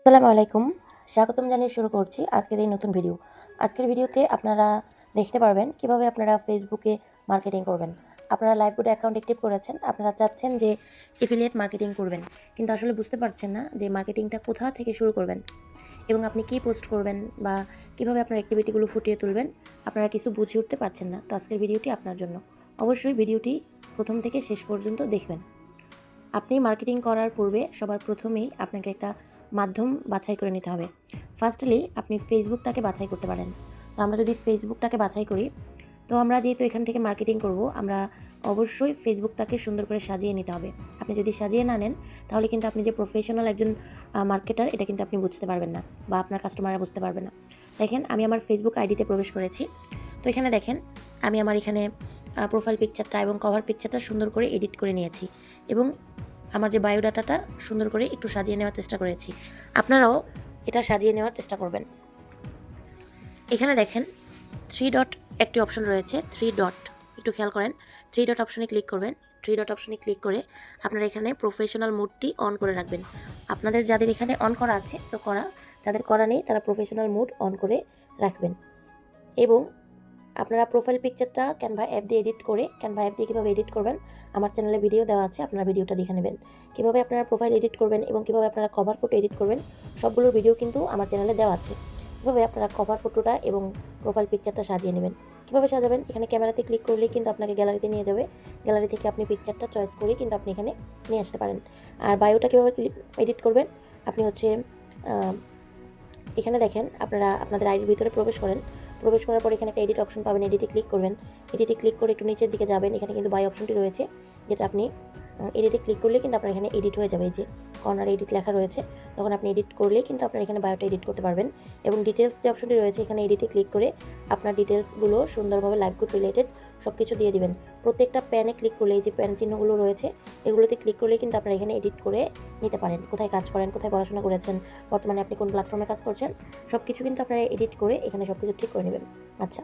আসসালামু আলাইকুম। স্বাগতম জানিয়ে শুরু করছি আজকের এই নতুন ভিডিও। আজকের ভিডিওতে আপনারা দেখতে পারবেন কীভাবে আপনারা ফেসবুকে মার্কেটিং করবেন। আপনারা লাইভ গুড অ্যাকাউন্ট অ্যাক্টিভ করেছেন, আপনারা চাচ্ছেন যে এফিলিয়েট মার্কেটিং করবেন। কিন্তু আসলে বুঝতে পারছেন না যে মার্কেটিংটা কোথা থেকে শুরু করবেন এবং আপনি কী পোস্ট করবেন বা কীভাবে আপনার অ্যাক্টিভিটিগুলো ফুটিয়ে তুলবেন, আপনারা কিছু বুঝে উঠতে পারছেন না। তো আজকের ভিডিওটি আপনার জন্য। অবশ্যই ভিডিওটি প্রথম থেকে শেষ পর্যন্ত দেখবেন। আপনি মার্কেটিং করার পূর্বে সবার প্রথমেই আপনাকে একটা মাধ্যম বাছাই করে নিতে হবে। ফার্স্টলি আপনি ফেসবুকটাকে বাছাই করতে পারেন। তো আমরা যদি ফেসবুকটাকে বাছাই করি, তো আমরা যেহেতু এখান থেকে মার্কেটিং করব, আমরা অবশ্যই ফেসবুকটাকে সুন্দর করে সাজিয়ে নিতে হবে। আপনি যদি সাজিয়ে না নেন, তাহলে কিন্তু আপনি যে প্রফেশনাল একজন মার্কেটার এটা কিন্তু আপনি বুঝতে পারবেন না বা আপনার কাস্টমাররা বুঝতে পারবে না। দেখেন, আমি আমার ফেসবুক আইডিতে প্রবেশ করেছি। তো এখানে দেখেন, আমি আমার এখানে প্রোফাইল পিকচারটা এবং কভার পিকচারটা সুন্দর করে এডিট করে নিয়েছি। এবং আমার যে বায়োডাটাটা সুন্দর করে একটু সাজিয়ে নেওয়ার চেষ্টা করেছি। আপনারাও এটা সাজিয়ে নেওয়ার চেষ্টা করবেন। এখানে দেখেন থ্রি ডট একটি অপশন রয়েছে থ্রি ডট একটু খেয়াল করেন থ্রি ডট অপশনে ক্লিক করবেন। থ্রি ডট অপশনে ক্লিক করে আপনারা এখানে প্রফেশনাল মুডটি অন করে রাখবেন। আপনাদের যাদের এখানে অন করা আছে, তো করা, যাদের করা নেই, তারা প্রফেশনাল মুড অন করে রাখবেন। এবং আপনারা প্রোফাইল পিকচারটা ক্যানভা অ্যাপ দিয়ে এডিট করে ক্যানভা অ্যাপ দিয়ে কীভাবে এডিট করবেন, আমার চ্যানেলে ভিডিও দেওয়া আছে, আপনারা ভিডিওটা দেখে নেবেন। কীভাবে আপনারা প্রোফাইল এডিট করবেন এবং কীভাবে আপনারা কভার ফটো এডিট করবেন, সবগুলোর ভিডিও কিন্তু আমার চ্যানেলে দেওয়া আছে। কীভাবে আপনারা কভার ফটোটা এবং প্রোফাইল পিকচারটা সাজিয়ে নেবেন, কীভাবে সাজাবেন, এখানে ক্যামেরাতে ক্লিক করলেই কিন্তু আপনাকে গ্যালারিতে নিয়ে যাবে। গ্যালারি থেকে আপনি পিকচারটা চয়েস করেই কিন্তু আপনি এখানে নিয়ে আসতে পারেন। আর বায়োটা কীভাবে এডিট করবেন, আপনি হচ্ছে এখানে দেখেন, আপনারা আপনাদের আইডির ভিতরে প্রবেশ করেন। প্রবেশ করার পর এখানে একটা এডিট অপশন পাবেন এডিটে ক্লিক করবেন। এডিটে ক্লিক করে একটু নিচের দিকে যাবেন, এখানে কিন্তু বাই অপশনটি রয়েছে, যেটা আপনি এডিটে ক্লিক করলে কিন্তু আপনার এখানে এডিট হয়ে যাবে। এই যে কর্নার এডিট লেখা রয়েছে, তখন আপনি এডিট করলেই কিন্তু আপনার এখানে বায়োটা এডিট করতে পারবেন। এবং ডিটেলস যে অপশনটি রয়েছে, এখানে এডিটে ক্লিক করে আপনার ডিটেলসগুলো সুন্দরভাবে লাইভ গুড রিলেটেড সব কিছু দিয়ে দিবেন। প্রত্যেকটা প্যানে ক্লিক করলে, এই যে প্যান চিহ্নগুলো রয়েছে, এগুলোতে ক্লিক করলেই কিন্তু আপনারা এখানে এডিট করে নিতে পারেন। কোথায় কাজ করেন, কোথায় পড়াশোনা করেছেন, বর্তমানে আপনি কোন প্ল্যাটফর্মে কাজ করছেন সব কিছু কিন্তু আপনারা এডিট করে এখানে সব কিছু ঠিক করে নেবেন। আচ্ছা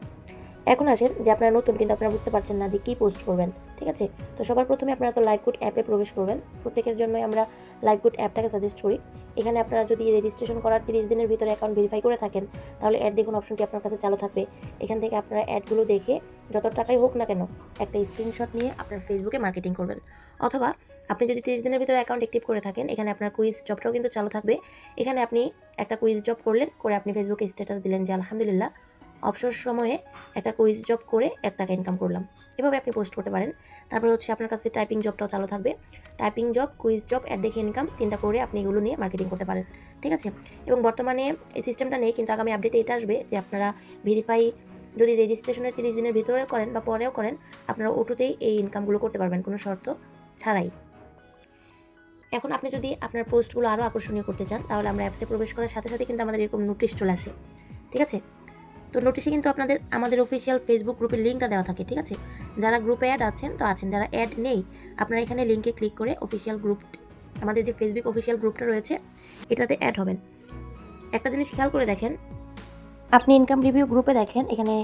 এখন আসেন যে আপনারা নতুন কিন্তু আপনারা বুঝতে পারছেন না যে কী পোস্ট করবেন। ঠিক আছে? তো সবার প্রথমে আপনারা তো লাইভ গুড অ্যাপে প্রবেশ করবেন। প্রত্যেকের জন্যই আমরা লাইভ গুড অ্যাপটাকে সাজেস্ট করি। এখানে আপনারা যদি রেজিস্ট্রেশন করার তিরিশ দিনের ভিতরে অ্যাকাউন্ট ভেরিফাই করে থাকেন, তাহলে অ্যাড দেখুন অপশনটি আপনার কাছে চালু থাকবে। এখান থেকে আপনারা অ্যাডগুলো দেখে যত টাকাই হোক না কেন, একটা স্ক্রিনশট নিয়ে আপনার ফেসবুকে মার্কেটিং করবেন। অথবা আপনি যদি তিরিশ দিনের ভিতরে অ্যাকাউন্ট অ্যাক্টিভ করে থাকেন, এখানে আপনার কুইজ জবটাও কিন্তু চালু থাকবে। এখানে আপনি একটা কুইজ জব করলেন, করে আপনি ফেসবুকে স্ট্যাটাস দিলেন যে, আলহামদুলিল্লাহ, অবসর সময়ে একটা কুইজ জব করে এক টাকা ইনকাম করলাম। এভাবে আপনি পোস্ট করতে পারেন। তারপরে হচ্ছে আপনার কাছে টাইপিং জবটাও চালু থাকবে। Typing job quiz job ad দেখে ইনকাম তিনটা করে আপনি এগুলো নিয়ে মার্কেটিং করতে পারেন। ঠিক আছে? এবং বর্তমানে এই সিস্টেমটা নেই, কিন্তু আগামী আপডেটে এটা আসবে যে আপনারা ভেরিফাই যদি রেজিস্ট্রেশনের তিরিশ দিনের ভিতরে করেন বা পরেও করেন, আপনারা ওটুতেই এই ইনকামগুলো করতে পারবেন, কোনো শর্ত ছাড়াই। এখন আপনি যদি আপনার পোস্টগুলো আরও আকর্ষণীয় করতে চান, তাহলে আমরা অ্যাপসে প্রবেশ করার সাথে সাথে কিন্তু আমাদের এরকম নোটিশ চলে আসে। ঠিক আছে? তো নোটিশে কিন্তু আপনাদের আমাদের অফিসিয়াল ফেসবুক গ্রুপের লিঙ্কটা দেওয়া থাকে, ঠিক আছে? যারা গ্রুপে অ্যাড আছেন, তো আছেন, যারা অ্যাড নেই, আপনারা এখানে লিঙ্কে ক্লিক করে অফিসিয়াল গ্রুপ আমাদের যে ফেসবুক অফিসিয়াল গ্রুপটা রয়েছে, এটাতে অ্যাড হবেন। একটা জিনিস খেয়াল করে দেখেন, আপনি ইনকাম রিভিউ গ্রুপে দেখেন, এখানে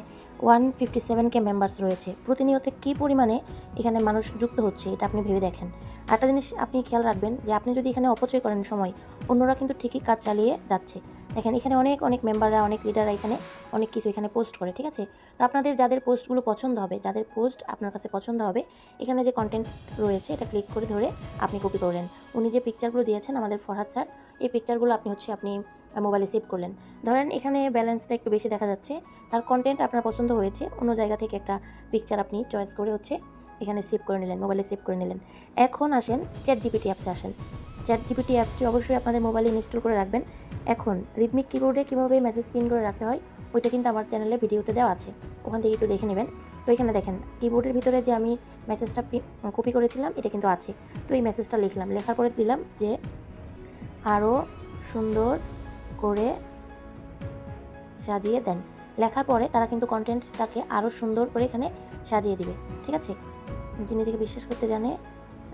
one fifty seven K members রয়েছে। প্রতিনিয়ত কী পরিমাণে এখানে মানুষ যুক্ত হচ্ছে, এটা আপনি ভেবে দেখেন। একটা জিনিস আপনি খেয়াল রাখবেন যে আপনি যদি এখানে অপচয় করেন সময়, অন্যরা কিন্তু ঠিকই কাজ চালিয়ে যাচ্ছে। দেখেন এখানে অনেক অনেক মেম্বাররা অনেক লিডাররা এখানে অনেক কিছু এখানে পোস্ট করে, ঠিক আছে? তো আপনাদের যাদের পোস্টগুলো পছন্দ হবে, যাদের পোস্ট আপনার কাছে পছন্দ হবে, এখানে যে কন্টেন্ট রয়েছে, এটা ক্লিক করে ধরে আপনি কপি করলেন। উনি যে পিকচারগুলো দিয়েছেন আমাদের ফরহাদ স্যার এই পিকচারগুলো আপনি হচ্ছে আপনি মোবাইলে সেভ করলেন। ধরেন এখানে ব্যালেন্সটা একটু বেশি দেখা যাচ্ছে, তার কন্টেন্ট আপনার পছন্দ হয়েছে, অন্য জায়গা থেকে একটা পিকচার আপনি চয়েস করে হচ্ছে এখানে সেভ করে নিলেন মোবাইলে সেভ করে নিলেন। এখন আসেন চ্যাট জিপিটি অ্যাপসে আসেন। চ্যাট জিপিটি অ্যাপসটি অবশ্যই আপনাদের মোবাইলে ইনস্টল করে রাখবেন। এখন রিদমিক কিবোর্ডে কীভাবে মেসেজ পিন করে রাখতে হয়, ওইটা কিন্তু আমার চ্যানেলে ভিডিওতে দেওয়া আছে। ওখান থেকে একটু দেখে নেবেন। তো এখানে দেখেন কিবোর্ডের ভিতরে যে আমি মেসেজটা কপি করেছিলাম, এটা কিন্তু আছে। তো এই মেসেজটা লিখলাম। লেখার পরে দিলাম যে আরও সুন্দর করে সাজিয়ে দেন। লেখার পরে তারা কিন্তু কন্টেন্টটাকে আরও সুন্দর করে এখানে সাজিয়ে দিবে। ঠিক আছে? যে নিজেকে বিশ্বাস করতে জানে,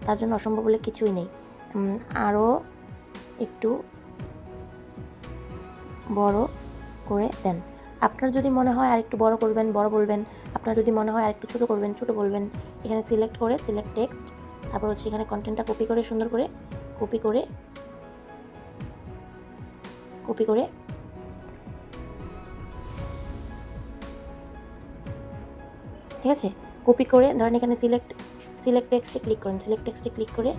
তার জন্য অসম্ভব বলে কিছুই নেই। আরও একটু বড় করে দেন। আপনার যদি মনে হয় আর একটু বড় করবেন, বড় বলবেন, আপনার যদি মনে হয় আর একটু ছোটো করবেন, ছোটো বলবেন, এখানে সিলেক্ট করে সিলেক্ট টেক্সট তারপর হচ্ছে এখানে কন্টেন্টটা কপি করে, সুন্দর করে কপি করে কপি করে ঠিক আছে? কপি করে, ধরেন এখানে সিলেক্ট সিলেক্ট টেক্সটে ক্লিক করেন সিলেক্ট টেক্সটে ক্লিক করে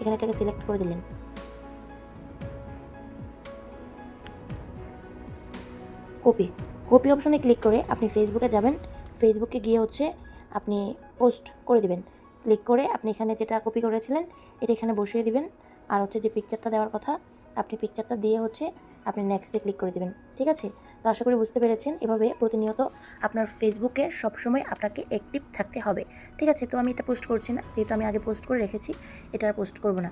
এখানে এটাকে সিলেক্ট করে দিলেন। কপি। কপি অপশনে ক্লিক করে আপনি ফেসবুকে যাবেন। ফেসবুকে গিয়ে হচ্ছে আপনি পোস্ট করে দিবেন। ক্লিক করে আপনি এখানে যেটা কপি করেছিলেন, এটা এখানে বসিয়ে দিবেন। আর হচ্ছে যে পিকচারটা দেওয়ার কথা, আপনি পিকচারটা দিয়ে হচ্ছে আপনি নেক্সটে ক্লিক করে দিবেন। ঠিক আছে? তো আশা করি বুঝতে পেরেছেন। এভাবে প্রতিনিয়ত আপনার ফেসবুকে সবসময় আপনাকে অ্যাক্টিভ থাকতে হবে। ঠিক আছে? তো আমি এটা পোস্ট করছি না। যেহেতু আমি আগে পোস্ট করে রেখেছি, এটা আর পোস্ট করব না।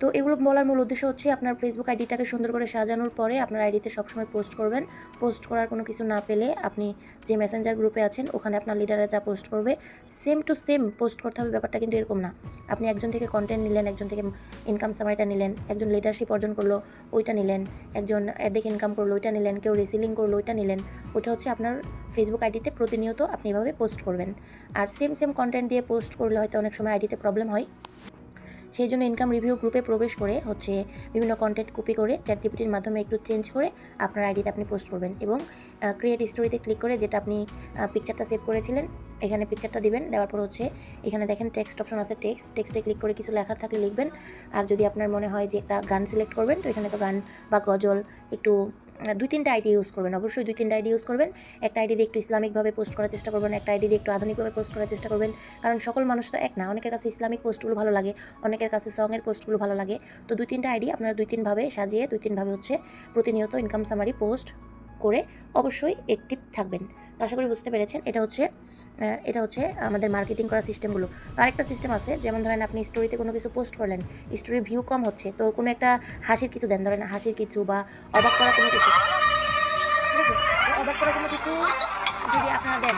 তো এগুলো বলার মূল উদ্দেশ্য হচ্ছে আপনার ফেসবুক আইডিটাকে সুন্দর করে সাজানোর পরে আপনার আইডিতে সবসময় পোস্ট করবেন। পোস্ট করার কোনো কিছু না পেলে আপনি যে মেসেঞ্জার গ্রুপে আছেন, ওখানে আপনার লিডাররা যা পোস্ট করবে সেম টু সেম পোস্ট করতে হবে ব্যাপারটা কিন্তু এরকম না। আপনি একজন থেকে কন্টেন্ট নিলেন, একজন থেকে ইনকাম সামারিটা নিলেন, একজন লিডারশিপ অর্জন করল, ওইটা নিলেন, একজন অ্যাডিক ইনকাম করল, ওইটা নিলেন, কেউ রিসিলিং করল, ওইটা নিলেন, ওইটা হচ্ছে আপনার ফেসবুক আইডিতে প্রতিনিয়ত আপনি এভাবে পোস্ট করবেন। আর সেম সেম কন্টেন্ট দিয়ে পোস্ট করলে হয়তো অনেক সময় আইডিতে প্রবলেম হয়। সেই জন্য ইনকাম রিভিউ গ্রুপে প্রবেশ করে হচ্ছে বিভিন্ন কন্টেন্ট কপি করে চ্যাট জিপিটির মাধ্যমে একটু চেঞ্জ করে আপনার আইডিতে আপনি পোস্ট করবেন এবং ক্রিয়েট স্টোরিতে ক্লিক করে যেটা আপনি পিকচারটা সেভ করেছিলেন, এখানে পিকচারটা দিবেন, দেওয়ার পর হচ্ছে এখানে দেখেন টেক্সট অপশন আছে টেক্সট টেক্সটে ক্লিক করে কিছু লেখার থাকলে লিখবেন। আর যদি আপনার মনে হয় যে একটা গান সিলেক্ট করবেন, তো এখানে তো গান বা গজল একটু দুই তিনটা আইডি ইউজ করবেন, অবশ্যই দুই তিনটা আইডি ইউজ করবেন। একটা আইডি দিয়ে একটু ইসলামিকভাবে পোস্ট করার চেষ্টা করবেন, একটা আইডি দিয়ে একটু আধুনিকভাবে পোস্ট করার চেষ্টা করবেন। কারণ সকল মানুষ তো এক না, অনেকের কাছে ইসলামিক পোস্টগুলো ভালো লাগে, অনেকের কাছে সঙের পোস্টগুলো ভালো লাগে। তো দুই তিনটা আইডি আপনারা দুই তিনভাবে সাজিয়ে, দুই তিনভাবে হচ্ছে প্রতিনিয়ত ইনকাম সামারি পোস্ট করে অবশ্যই অ্যাক্টিভ থাকবেন। তো আশা করি বুঝতে পেরেছেন, এটা হচ্ছে এটা হচ্ছে আমাদের মার্কেটিং করার সিস্টেমগুলো তো আরেকটা সিস্টেম আছে, যেমন ধরেন আপনি স্টোরিতে কোনো কিছু পোস্ট করলেন স্টোরির ভিউ কম হচ্ছে, তো কোনো একটা হাসির কিছু দেন, ধরেন হাসির কিছু বা অবাক করা কোনো কিছু। অবাক করা কোনো কিছু যদি আপনারা দেন,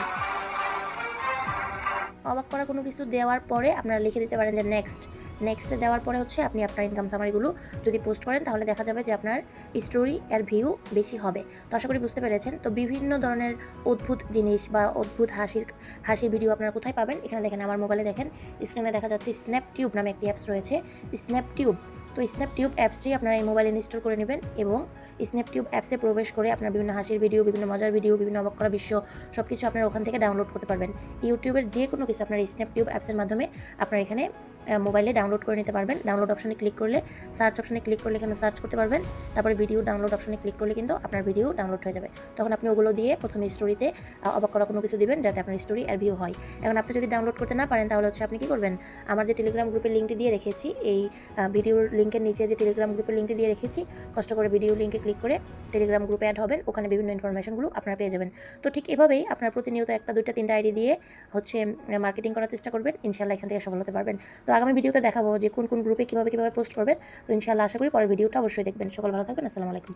অবাক করা কোনো কিছু দেওয়ার পরে আপনারা লিখে দিতে পারেন যে নেক্সট নেক্সটে দেওয়ার পরে হচ্ছে আপনি আপনার ইনকাম সামারিগুলো যদি পোস্ট করেন, তাহলে দেখা যাবে যে আপনার স্টোরি এর ভিউ বেশি হবে। তো আশা করি বুঝতে পেরেছেন। তো বিভিন্ন ধরনের অদ্ভুত জিনিস বা অদ্ভুত হাসির হাসির ভিডিও আপনারা কোথায় পাবেন? এখানে দেখেন, আমার মোবাইলে দেখেন স্ক্রিনে দেখা যাচ্ছে স্ন্যাপটিউব নামে একটি অ্যাপস রয়েছে। স্ন্যাপটিউব তো স্ন্যাপটিউব অ্যাপসটি আপনারা এই মোবাইলে ইনস্টল করে নেবেন এবং স্ন্যাপটিউব অ্যাপসে প্রবেশ করে আপনার বিভিন্ন হাসির ভিডিও বিভিন্ন মজার ভিডিও বিভিন্ন অবাক করা বিশ্ব সব কিছু আপনারা ওখান থেকে ডাউনলোড করতে পারবেন। ইউটিউবের যে কোনো কিছু আপনার স্ন্যাপ টিউব অ্যাপসের মাধ্যমে আপনার এখানে মোবাইলে ডাউনলোড করে নিতে পারবেন। ডাউনলোড অপশনে ক্লিক করলে, সার্চ অপশনে ক্লিক করলে এখানে সার্চ করতে পারবেন। তারপরে ভিডিও ডাউনলোড অপশনে ক্লিক করলে কিন্তু আপনার ভিডিও ডাউনলোড হয়ে যাবে। তখন আপনি ওগুলো দিয়ে প্রথমে স্টোরিতে অবাক করা কোনো কিছু দিবেন যাতে আপনার স্টোরি আর ভিউ হয়। এখন আপনি যদি ডাউনলোড করতে না পারেন, তাহলে হচ্ছে আপনি কি করবেন? আমার যে টেলিগ্রাম গ্রুপের লিঙ্কটি দিয়ে রেখেছি, এই ভিডিওর লিঙ্কের নিচে যে টেলিগ্রাম গ্রুপের লিঙ্কটি দিয়ে রেখেছি, কষ্ট করে ভিডিও লিঙ্কে ক্লিক করে টেলিগ্রাম গ্রুপে অ্যাড হবেন। ওখানে বিভিন্ন ইনফরমেশনগুলো আপনারা পেয়ে যাবেন। তো ঠিক এভাবেই আপনার প্রতিনিয়ত একটা, দুইটা, তিনটা আইডি দিয়ে হচ্ছে মার্কেটিং করার চেষ্টা করবেন। ইনশাল্লাহ এখান থেকে সফল হতে পারবেন। তো আগামী ভিডিওতে দেখাবো যে কোন কোন গ্রুপে কীভাবে কীভাবে পোস্ট করবেন। তো ইনশাল্লাহ আশা করি পরের ভিডিওটা অবশ্যই দেখবেন। সকল ভালো থাকবেন। আসসালামু আলাইকুম।